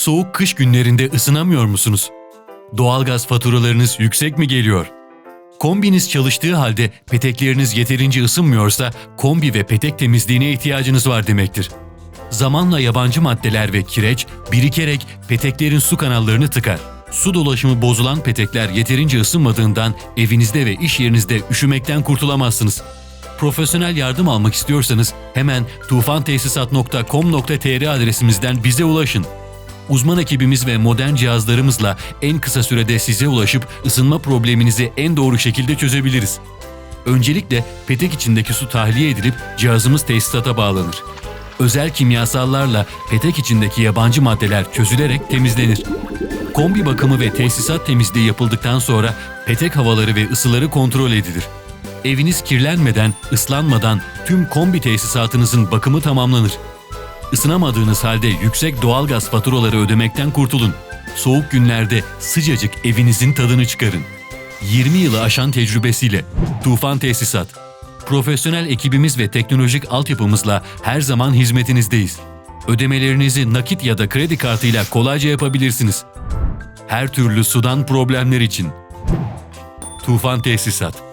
Soğuk kış günlerinde ısınamıyor musunuz? Doğalgaz faturalarınız yüksek mi geliyor? Kombiniz çalıştığı halde petekleriniz yeterince ısınmıyorsa kombi ve petek temizliğine ihtiyacınız var demektir. Zamanla yabancı maddeler ve kireç birikerek peteklerin su kanallarını tıkar. Su dolaşımı bozulan petekler yeterince ısınmadığından evinizde ve iş yerinizde üşümekten kurtulamazsınız. Profesyonel yardım almak istiyorsanız hemen tufantesisat.com.tr adresimizden bize ulaşın. Uzman ekibimiz ve modern cihazlarımızla en kısa sürede size ulaşıp ısınma probleminizi en doğru şekilde çözebiliriz. Öncelikle petek içindeki su tahliye edilip cihazımız tesisata bağlanır. Özel kimyasallarla petek içindeki yabancı maddeler çözülerek temizlenir. Kombi bakımı ve tesisat temizliği yapıldıktan sonra petek havaları ve ısıları kontrol edilir. Eviniz kirlenmeden, ıslanmadan tüm kombi tesisatınızın bakımı tamamlanır. Isınamadığınız halde yüksek doğalgaz faturaları ödemekten kurtulun. Soğuk günlerde sıcacık evinizin tadını çıkarın. 20 yılı aşan tecrübesiyle Tufan Tesisat. Profesyonel ekibimiz ve teknolojik altyapımızla her zaman hizmetinizdeyiz. Ödemelerinizi nakit ya da kredi kartıyla kolayca yapabilirsiniz. Her türlü sudan problemler için. Tufan Tesisat